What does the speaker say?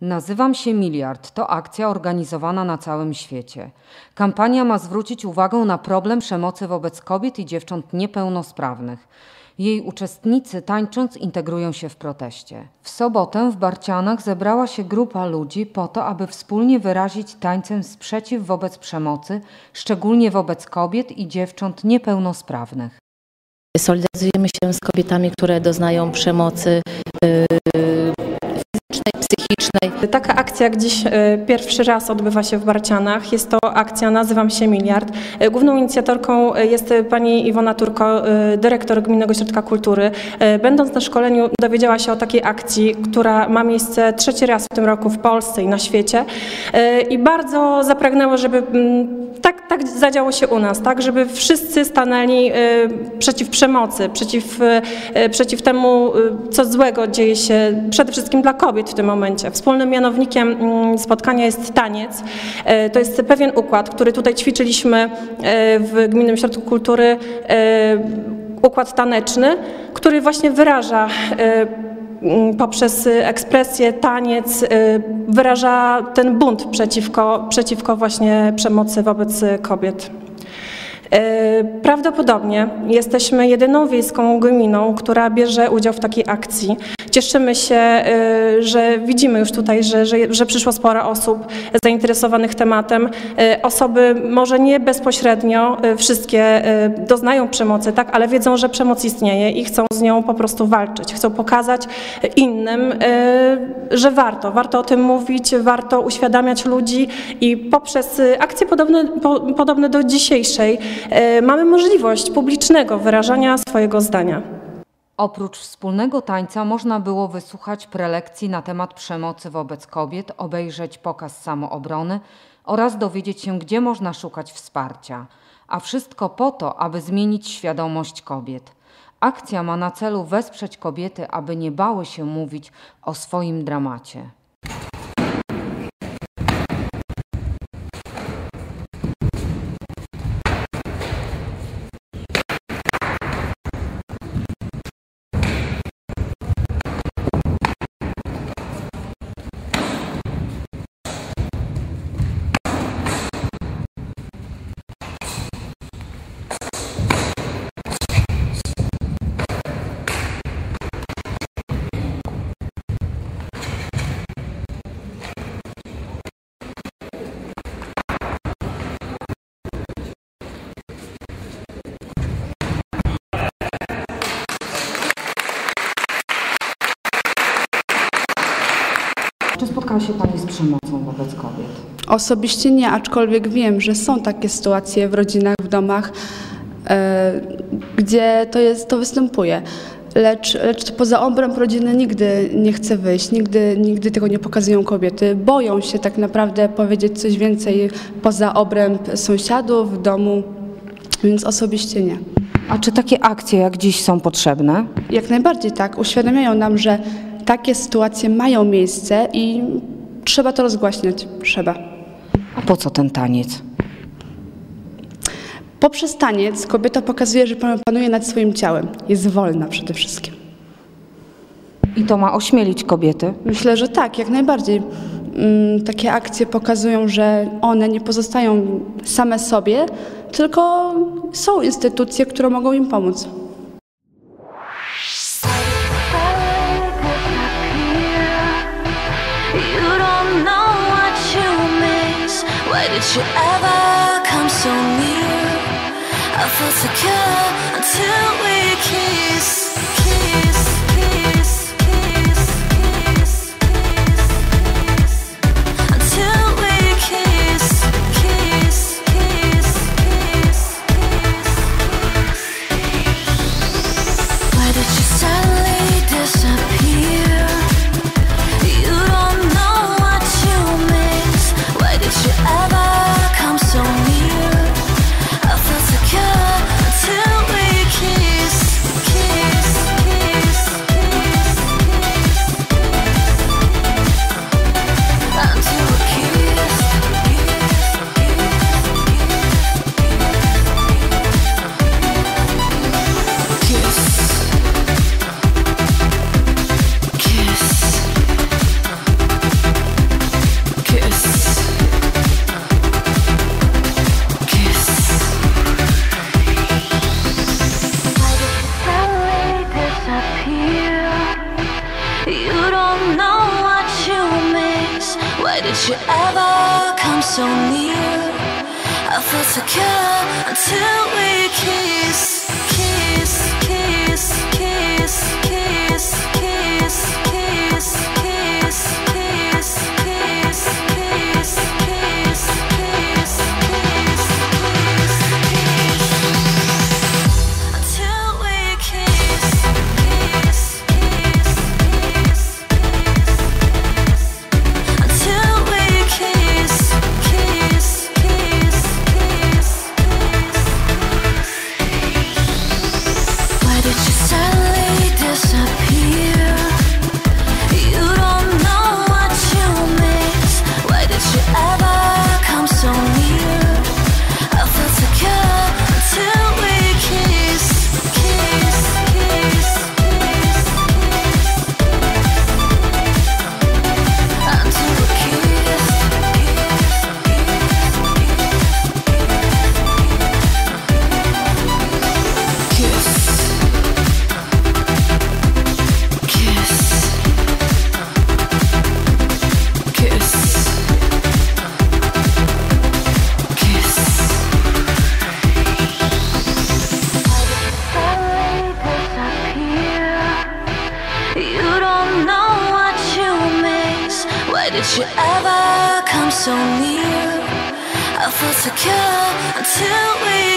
Nazywam się Miliard. To akcja organizowana na całym świecie. Kampania ma zwrócić uwagę na problem przemocy wobec kobiet i dziewcząt niepełnosprawnych. Jej uczestnicy tańcząc integrują się w proteście. W sobotę w Barcianach zebrała się grupa ludzi po to, aby wspólnie wyrazić tańcem sprzeciw wobec przemocy, szczególnie wobec kobiet i dziewcząt niepełnosprawnych. Solidaryzujemy się z kobietami, które doznają przemocy yy, akcja dziś e, pierwszy raz odbywa się w Barcianach. Jest to akcja Nazywam się Miliard. E, Główną inicjatorką e, jest pani Iwona Turko, dyrektor Gminnego Ośrodka Kultury. Będąc na szkoleniu dowiedziała się o takiej akcji, która ma miejsce trzeci raz w tym roku w Polsce i na świecie i bardzo zapragnęła, żeby mm, tak, tak zadziało się u nas, tak, żeby wszyscy stanęli e, przeciw przemocy, przeciw, e, przeciw temu, co złego dzieje się przede wszystkim dla kobiet w tym momencie. Wspólnym mianownikiem mm, spotkania jest taniec. To jest pewien układ, który tutaj ćwiczyliśmy w Gminnym Ośrodku Kultury, układ taneczny, który właśnie wyraża poprzez ekspresję, taniec, y, wyraża ten bunt przeciwko, przeciwko właśnie przemocy wobec kobiet. Y, Prawdopodobnie jesteśmy jedyną wiejską gminą, która bierze udział w takiej akcji. Cieszymy się, y, że widzimy już tutaj, że, że, że przyszło sporo osób zainteresowanych tematem. Y, Osoby może nie bezpośrednio y, wszystkie doznają przemocy, tak, ale wiedzą, że przemoc istnieje i chcą z nią po prostu walczyć. Chcą pokazać innym, że warto, warto o tym mówić, warto uświadamiać ludzi i poprzez akcje podobne, po, podobne do dzisiejszej mamy możliwość publicznego wyrażania swojego zdania. Oprócz wspólnego tańca można było wysłuchać prelekcji na temat przemocy wobec kobiet, obejrzeć pokaz samoobrony oraz dowiedzieć się, gdzie można szukać wsparcia. A wszystko po to, aby zmienić świadomość kobiet. Akcja ma na celu wesprzeć kobiety, aby nie bały się mówić o swoim dramacie. Czy spotkała się Pani z przemocą wobec kobiet? Osobiście nie, aczkolwiek wiem, że są takie sytuacje w rodzinach, w domach, e, gdzie to, jest, to występuje. Lecz, lecz poza obręb rodziny nigdy nie chce wyjść, nigdy, nigdy tego nie pokazują kobiety. Boją się tak naprawdę powiedzieć coś więcej poza obręb sąsiadów, w domu, więc osobiście nie. A czy takie akcje jak dziś są potrzebne? Jak najbardziej tak. Uświadamiają nam, że takie sytuacje mają miejsce i trzeba to rozgłaśniać. Trzeba. A po co ten taniec? Poprzez taniec kobieta pokazuje, że panuje nad swoim ciałem. Jest wolna przede wszystkim. I to ma ośmielić kobiety? Myślę, że tak, jak najbardziej. Mm, Takie akcje pokazują, że one nie pozostają same sobie, tylko są instytucje, które mogą im pomóc. Did you ever come so near? I felt secure until we kiss, Why did you ever come so near? I felt secure until we kissed, kiss, kiss, kiss, kiss, kiss, kiss. you ever come so near? I felt secure until we